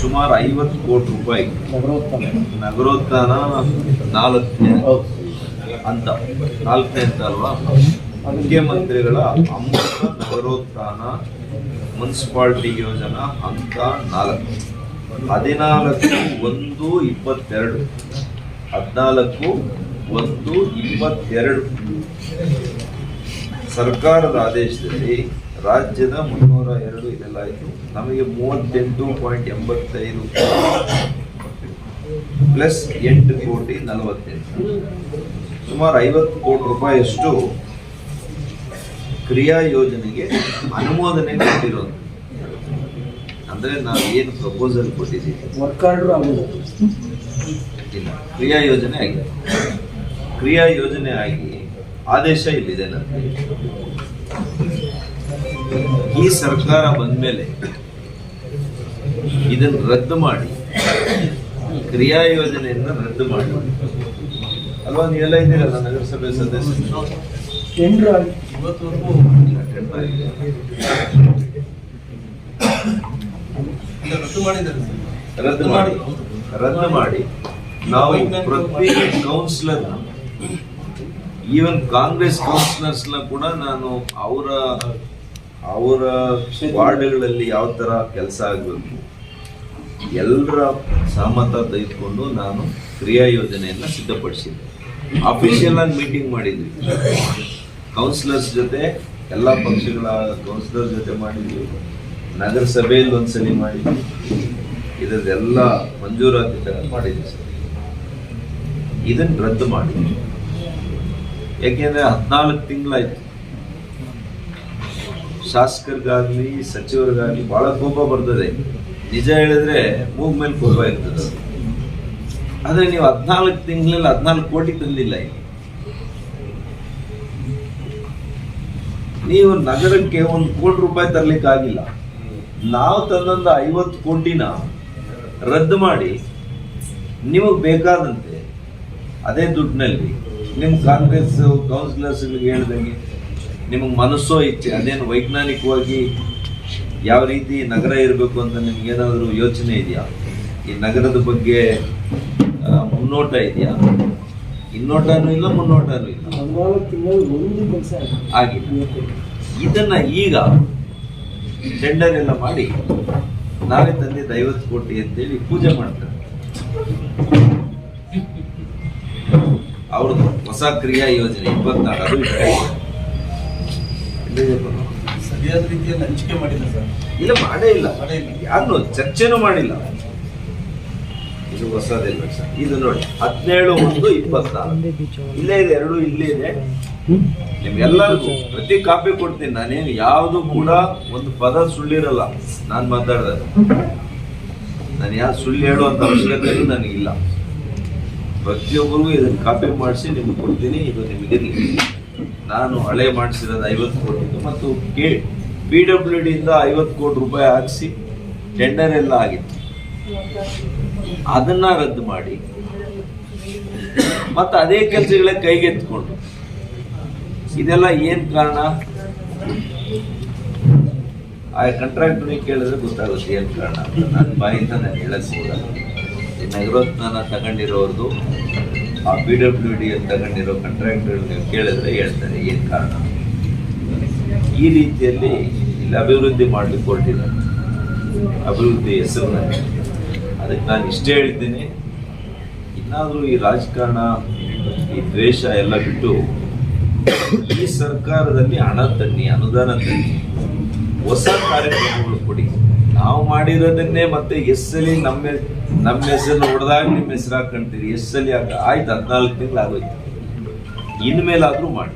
ಸುಮಾರು ಐವತ್ತು ಕೋಟಿ ರೂಪಾಯಿ. ನಗರೋತ್ಥಾನ. ನಾಲ್ಕನೇ ಅಂತ ನಾಲ್ಕನೇ ಅಂತ ಅಲ್ವಾ? ಮುಖ್ಯಮಂತ್ರಿಗಳ ಅಮೃತ ನಗರೋತ್ಥಾನ ಮುನ್ಸಿಪಾಲ್ಟಿ ಯೋಜನಾ ಹಂತ ನಾಲ್ಕು. ಹದಿನಾಲ್ಕು ಒಂದು ಇಪ್ಪತ್ತೆರಡು. ಹದಿನಾಲ್ಕು ಒಂದು ಇಪ್ಪತ್ತೆರಡು. ಸರ್ಕಾರದ ಆದೇಶದಲ್ಲಿ ರಾಜ್ಯದ ಮುನ್ನೂರ ಎರಡು ಇದೆಲ್ಲ ಆಯಿತು ನಮಗೆ ಮೂವತ್ತೆಂಟು ಪಾಯಿಂಟ್ ಎಂಬತ್ತೈದು ಪ್ಲಸ್ ಎಂಟು ಕೋಟಿ ನಲವತ್ತೆಂಟು. ಸುಮಾರು ಐವತ್ತು ಕೋಟಿ ರೂಪಾಯಿಯಷ್ಟು ಕ್ರಿಯಾ ಯೋಜನೆಗೆ ಅನುಮೋದನೆ ಕೊಟ್ಟಿರೋದು. ಅಂದರೆ ನಾವು ಏನು ಪ್ರಪೋಸಲ್ ಕೊಟ್ಟಿದ್ದೀವಿ? ಇಲ್ಲ ಕ್ರಿಯಾ ಯೋಜನೆ ಆಗಿದೆ. ಕ್ರಿಯಾ ಯೋಜನೆ ಆಗಿ ಆದೇಶ ಇಲ್ಲಿದೆ ನನಗೆ. ಈ ಸರ್ಕಾರ ಬಂದ್ಮೇಲೆ ಇದನ್ನು ರದ್ದು ಮಾಡಿ, ಕ್ರಿಯಾ ಯೋಜನೆಯನ್ನ ರದ್ದು ಮಾಡಿ. ಅಲ್ವಾ ನೀವೆಲ್ಲ ಇದ್ದೀರಲ್ಲ ನಗರಸಭೆ ಸದಸ್ಯರು. ರದ್ದು ಮಾಡಿ. ರದ್ದು ಮಾಡಿ. ನಾವು ಪ್ರತಿ ಕೌನ್ಸಿಲರ್ ಈವನ್ ಕಾಂಗ್ರೆಸ್ ಕೌನ್ಸಿಲರ್ಸ್ ಕೂಡ ನಾನು ಅವರ ಅವರ ವಾರ್ಡ್ಗಳಲ್ಲಿ ಯಾವ ಥರ ಕೆಲಸ ಆಗಬೇಕು ಎಲ್ಲರ ಸಹಮತ ತೆಗೆದುಕೊಂಡು ನಾನು ಕ್ರಿಯಾ ಯೋಜನೆಯನ್ನು ಸಿದ್ಧಪಡಿಸಿದ್ದೆ. ಅಫಿಷಿಯಲ್ ಆಗಿ ಮೀಟಿಂಗ್ ಮಾಡಿದ್ವಿ. ಕೌನ್ಸಿಲರ್ಸ್ ಜೊತೆ, ಎಲ್ಲ ಪಕ್ಷಗಳ ಕೌನ್ಸಿಲರ್ ಜೊತೆ ಮಾಡಿದ್ವಿ. ನಗರಸಭೆಯಲ್ಲಿ ಒಂದ್ಸಲಿ ಮಾಡಿದ್ವಿ. ಇದರದೆಲ್ಲ ಮಂಜೂರಾತಿ ಥರ ಮಾಡಿದ್ವಿ ಸರ್. ಇದನ್ನು ರದ್ದು ಮಾಡಿ ಯಾಕೆಂದ್ರೆ ಹದಿನಾಲ್ಕು ತಿಂಗಳಾಯ್ತು. ಶಾಸಕರಿಗಾಗ್ಲಿ, ಸಚಿವರಿಗಾಗ್ಲಿ ಬಹಳ ಕೋಪ ಬರ್ತದೆ. ನಿಜ ಹೇಳಿದ್ರೆ ಮೂಗ್ ಮೇಲೆ ಕೋಪ ಇರ್ತದೆ. ಆದ್ರೆ ನೀವು ಹದಿನಾಲ್ಕು ತಿಂಗಳಲ್ಲಿ ಹದಿನಾಲ್ಕು ಕೋಟಿ ತಂದಿಲ್ಲ ಇಲ್ಲಿ ನೀವು ನಗರಕ್ಕೆ ಒಂದು ಕೋಟಿ ರೂಪಾಯಿ ತರ್ಲಿಕ್ಕೆ ಆಗಿಲ್ಲ ನಾವು ತಂದಂತ ಐವತ್ತು ಕೋಟಿನ ರದ್ದು ಮಾಡಿ ನಿಮಗೆ ಬೇಕಾದಂತೆ ಅದೇ ದುಡ್ಡಿನಲ್ಲಿ ನಿಮ್ಮ ಕಾಂಗ್ರೆಸ್ ಕೌನ್ಸಿಲರ್ಸ್ಗಳಿಗೆ ಹೇಳ್ದಂಗೆ ನಿಮಗೆ ಮನಸ್ಸೋ ಇಚ್ಛೆ ಅದೇನು ವೈಜ್ಞಾನಿಕವಾಗಿ ಯಾವ ರೀತಿ ನಗರ ಇರಬೇಕು ಅಂತ ನಿಮ್ಗೇನಾದರೂ ಯೋಚನೆ ಇದೆಯಾ? ಈ ನಗರದ ಬಗ್ಗೆ ಮುನ್ನೋಟ ಇದೆಯಾ? ಇನ್ನೋಟನೂ ಇಲ್ಲ, ಮುನ್ನೋಟನೂ ಇಲ್ಲ. ಆಗಿಲ್ಲ ಇದನ್ನ ಈಗ ಟೆಂಡರ್ ಎಲ್ಲ ಮಾಡಿ ನಾವೇ ತಂದಿದ್ದ ಐವತ್ತು ಕೋಟಿ ಅಂತೇಳಿ ಪೂಜೆ ಮಾಡ್ತಾರೆ. ಅವ್ರದ್ದು ಹೊಸ ಕ್ರಿಯಾ ಯೋಜನೆ ಇಪ್ಪತ್ನಾಲ್ಕು ಅದು? ಸರಿಯಾದ ರೀತಿಯಲ್ಲಿ ಹಂಚಿಕೆ ಮಾಡಿಲ್ಲ ಸರ್. ಇಲ್ಲ ಮಾಡೇ ಇಲ್ಲ. ಮಾಡೇ ಇಲ್ಲ. ಯಾರು ಚರ್ಚೆನೂ ಮಾಡಿಲ್ಲ. ಇದು ಹೊಸದಿಲ್ಲ ಸರ್. ಇದು ನೋಡಿ ಹದಿನೇಳು ಒಂದು ಇಪ್ಪತ್ನಾಲ್ಕು ಇಲ್ಲೇ ಇದೆ ಎರಡು ಇಲ್ಲೇ ಇದೆ. ನಿಮ್ಗೆಲ್ಲರಿಗೂ ಪ್ರತಿ ಕಾಪಿ ಕೊಡ್ತೀನಿ. ನಾನೇನು ಯಾವುದು ಕೂಡ ಒಂದು ಪದ ಸುಳ್ಳಿರಲ್ಲ. ನಾನು ಮಾತಾಡ್ದ. ನಾನು ಯಾರು ಸುಳ್ಳು ಹೇಳುವಂತ ಅವಶ್ಯಕತೆ ನನಗಿಲ್ಲ. ಪ್ರತಿಯೊಬ್ಬರಿಗೂ ಇದನ್ನು ಕಾಪಿ ಮಾಡಿಸಿ ನಿಮ್ಗೆ ಕೊಡ್ತೀನಿ, ಇದು ನಿಮಗಿರಲಿ ನಾನು ಹಳೆ ಮಾಡಿಸಿರೋದು ಐವತ್ತು ಕೋಟಿ ಮತ್ತು ಕೆ ಪಿ ಡಬ್ಲ್ಯೂ ಡಿಯಿಂದ ಐವತ್ತು ಕೋಟಿ ರೂಪಾಯಿ ಹಾಕಿಸಿ ಟೆಂಡರ್ ಎಲ್ಲ ಆಗಿತ್ತು. ಅದನ್ನು ರದ್ದು ಮಾಡಿ. ಮತ್ತು ಅದೇ ಕೆಲಸಗಳೇ ಕೈಗೆತ್ಕೊಂಡು ಇದೆಲ್ಲ ಏನು ಕಾರಣ? ಆ ಕಂಟ್ರಾಕ್ಟ್ ಕೇಳಿದ್ರೆ ಗೊತ್ತಾಗುತ್ತೆ ಏನು ಕಾರಣ ನನ್ನ ಬಾಯಿಂದ ನಾನು ಹೇಳಕ್ಕೆ ಈ ನಗರೋತ್ಥಾನ ತಗೊಂಡಿರೋರ್ದು, ಆ ಬಿ ಡಬ್ಲ್ಯೂ ಡಿ ತಗೊಂಡಿರೋ ಕಂಟ್ರಾಕ್ಟ್ಗಳು ನೀವು ಕೇಳಿದ್ರೆ ಹೇಳ್ತಾರೆ, ಏನು ಕಾರಣ? ಈ ರೀತಿಯಲ್ಲಿ ಇಲ್ಲಿ ಅಭಿವೃದ್ಧಿ ಮಾಡ್ಲಿಕ್ಕೆ ಹೊರಟಿದ್ದಾರೆ. ಅಭಿವೃದ್ಧಿ ಹೆಸರಿನಲ್ಲಿ ಅದಕ್ಕೆ ನಾನು ಇಷ್ಟೇ ಹೇಳ್ತೀನಿ, ಇನ್ನಾದರೂ ಈ ರಾಜಕಾರಣ, ಈ ದ್ವೇಷ ಎಲ್ಲ ಬಿಟ್ಟು ಈ ಸರ್ಕಾರದಲ್ಲಿ ಹಣ ತನ್ನಿ, ಅನುದಾನ ತನ್ನಿ, ಹೊಸ ಕಾರ್ಯಕ್ರಮಗಳು ಕೊಡಿ. ನಾವು ಮಾಡಿರೋದನ್ನೇ ಮತ್ತೆ ಎಸ್ಸಲಿ ನಮ್ಮ ನಮ್ಮ ಹೆಸರು ಹೊಡೆದಾಗ ನಿಮ್ಮ ಹೆಸರು ಹಾಕೊಂತೀರಿ ಎಸ್ಸಲಿ ಆಗ, ಆಯ್ತು ಹದಿನಾಲ್ಕು ತಿಂಗಳು ಆಗೋಯ್ತು ಇನ್ಮೇಲಾದ್ರೂ ಮಾಡಿ.